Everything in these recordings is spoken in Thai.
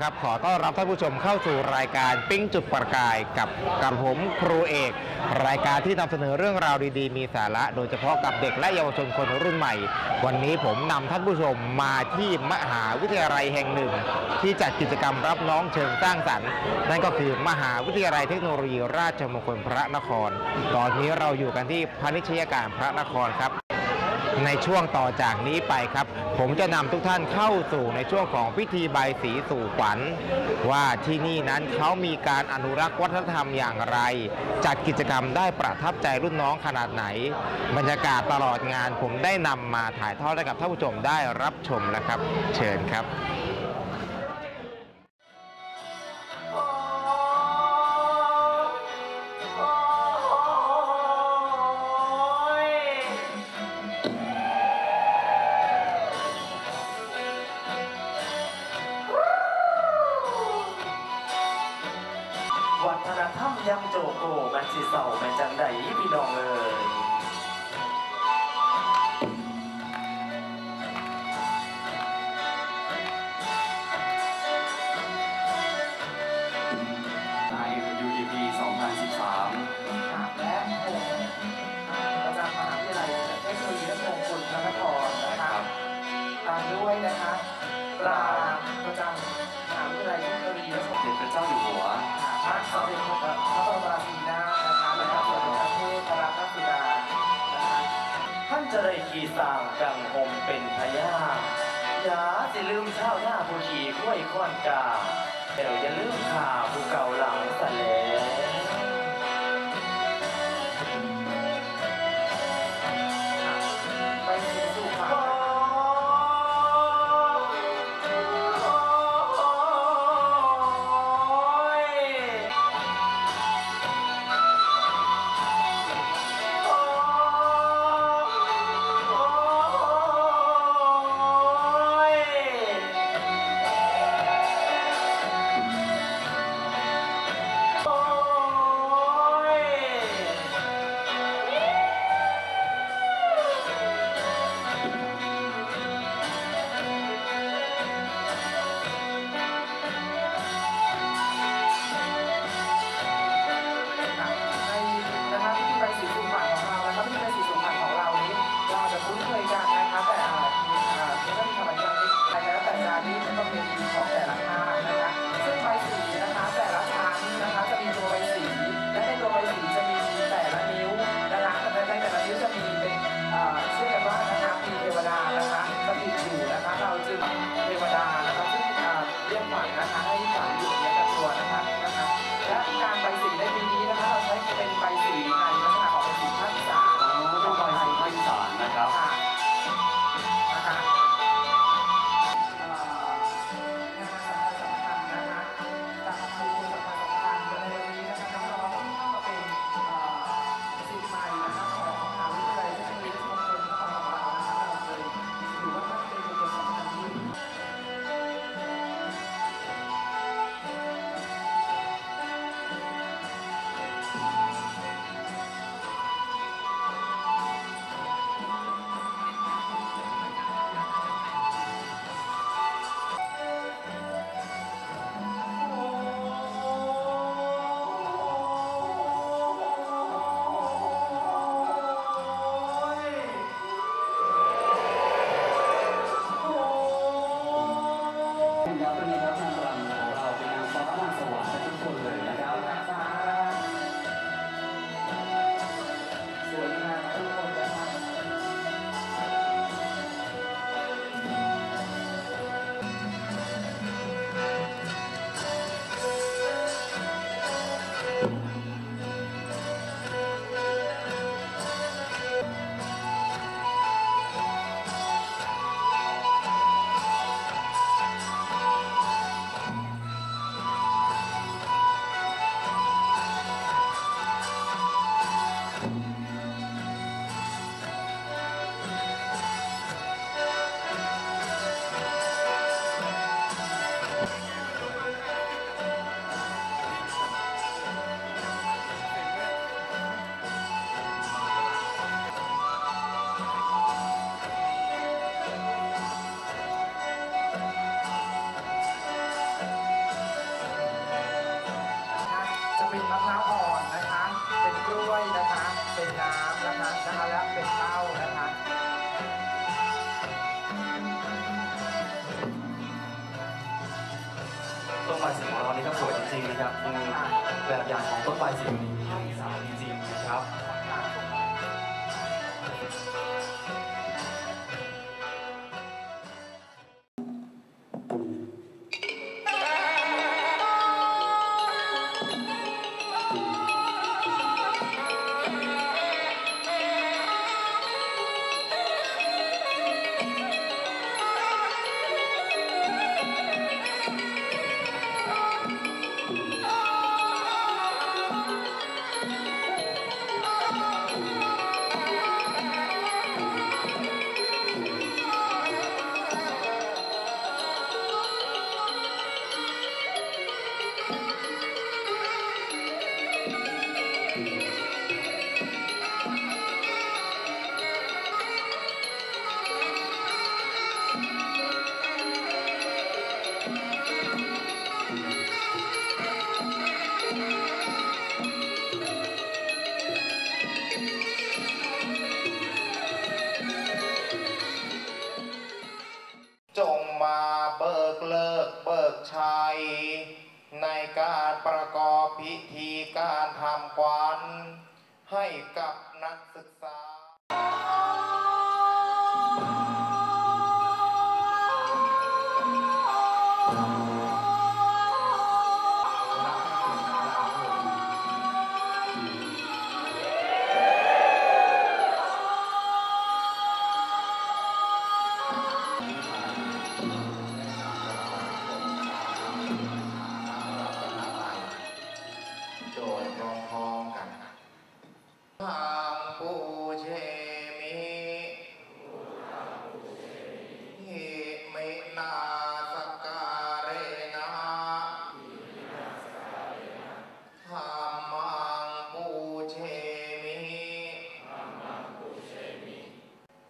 ครับ ขอต้อนรับท่านผู้ชมเข้าสู่รายการปิ้งจุดประกายกับกับผมครูเอก รายการที่นำเสนอเรื่องราวดีๆ มีสาระ โดยเฉพาะกับเด็กและเยาวชนคนรุ่นใหม่ วันนี้ผมนำท่านผู้ชมมาที่มหาวิทยาลัยแห่งหนึ่ง ที่จัดกิจกรรมรับน้องเชิงสร้างสรรค์นั่นก็คือมหาวิทยาลัยเทคโนโลยีราชมงคลพระนคร ตอนนี้เราอยู่กันที่พาณิชยการพระนครครับ ในช่วงต่อจากนี้ไปครับ ผมจะนำทุกท่านเข้าสู่ในช่วงของพิธีใบายสีสู่ขวัญ ว่าที่นี่นั้นเขามีการอนุรักษ์วัฒนธรรมอย่างไร จัดกิจกรรมได้ประทับใจรุ่นน้องขนาดไหน บรรยากาศตลอดงานผมได้นำมาถ่ายทอดให้กับท่านผู้ชมได้รับชมนะครับ เชิญครับ ยังโจโกมันสิเศร้าแมันจังใดพี่น้องเอ่ย ที่สร้างกังหมเป็นพญาอย่าสิลืมเช้าหน้าผู้ขี่ข้วยข้อนกาเดี๋ยวอย่าลืมข่าผู้เก่าหลังสะแล เป็นมะพร้าวอ่อนนะคะ เป็นกล้วยนะคะ เป็นน้ำนะคะนะคะและเป็นเต้านะคะต้นไม้สีของเรานี่ก็สวยจริงๆนะครับแบบอย่างของต้นไม้สีนี้ วิธีการทำควันให้กับ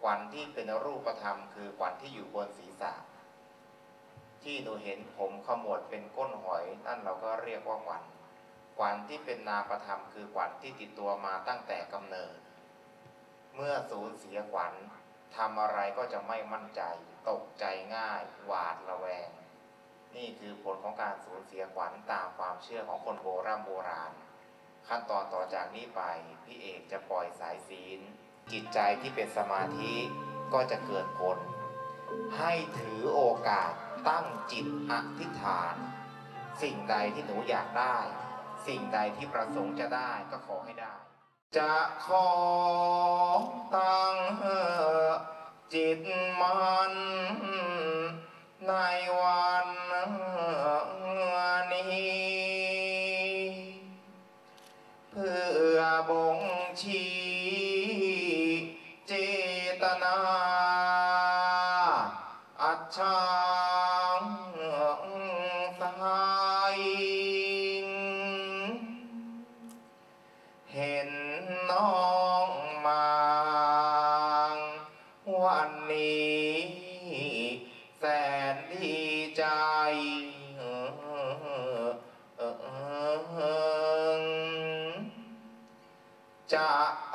วันที่เป็นรูปธรรม คือวันที่อยู่บนศีรษะ ที่หนูเห็นผมขมวดเป็นก้นหอยนั่นเราก็เรียกว่าควันขวัญที่เป็นนามธรรม คือขวัญที่ติดตัวมาตั้งแต่กำเนิด เมื่อสูญเสียขวัญทำอะไรก็จะไม่มั่นใจ ตกใจง่าย หวาดระแวง นี่คือผลของการสูญเสียขวัญตามความเชื่อของคนโบราณโบราณ ขั้นตอนต่อจากนี้ไป พี่เอกจะปล่อยสายศีล จิตใจที่เป็นสมาธิก็จะเกิดผล ให้ถือโอกาสตั้งจิตอธิษฐาน สิ่งใดที่หนูอยากได้ สิ่งใดที่ประสงค์จะได้ก็ขอให้ได้ จะขอตั้งจิตมันในวันนี้ เพื่อบ่งชี้ จ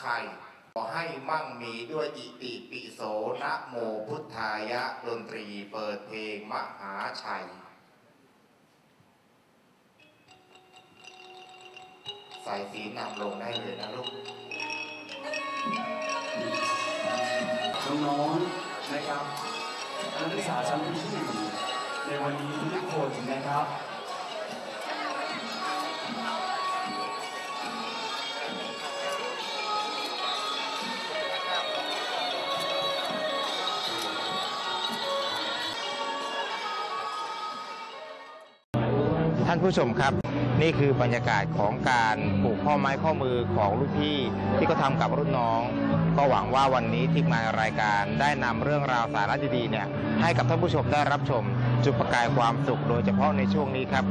ใคร ขอให้มั่งมีด้วยอิติปิโสนะโมพุทธายะดนตรีเปิดเพลงมหาชัย ใส่สีนำลงได้เลยนะลูกน้องๆนะครับนักศึกษาชั้นปีที่หนึ่งในวันนี้ทุกคนนะครับานผู้ชมครับ นี่คือบรรยากาศของการปลูกข้อไม้ข้อมือของรุ่นพี่ ที่เขาทำกับรุ่นน้อง ก็หวังว่าวันนี้ทีมงานรายการได้นำเรื่องราวสาระดีๆเนี่ยให้กับท่านผู้ชมได้รับชม จุดประกายความสุขโดยเฉพาะในช่วงนี้ครับ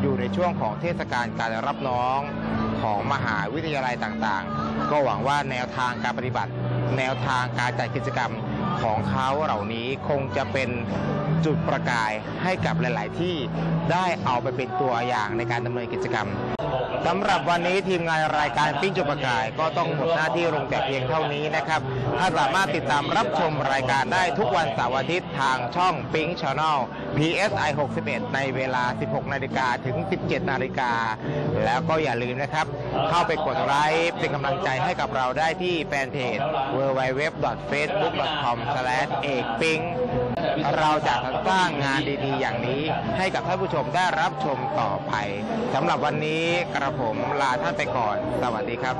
อยู่ในช่วงของเทศกาลการรับน้องของมหาวิทยาลัยต่างๆ ก็หวังว่าแนวทางการปฏิบัติ แนวทางการจัดกิจกรรมของเขาเหล่านี้คงจะเป็นจุดประกายให้กับหลาย ๆ ที่ได้เอาไปเป็นตัวอย่างในการดำเนินกิจกรรมสำหรับวันนี้ทีมงานรายการปิ้งจุดประกาย ก็ต้องหมดหน้าที่ลงแต่เพียงเท่านี้นะครับถ้าสามารถติดตามรับชมรายการได้ทุกวันเสาร์อาทิตย์ทางช่องปิ้งช n น e l PSI 61 ในเวลา 16 นาฬิกาถึง 17 นาฬิกา แล้วก็อย่าลืมนะครับ เข้าไปกดไลค์เป็นกำลังใจให้กับเราได้ที่แฟนเพจ www.facebook.com เราจะสร้างงานดีๆ อย่างนี้ให้กับท่านผู้ชมได้รับชมต่อไปสำหรับวันนี้กระผมลาท่านไปก่อน สวัสดีครับ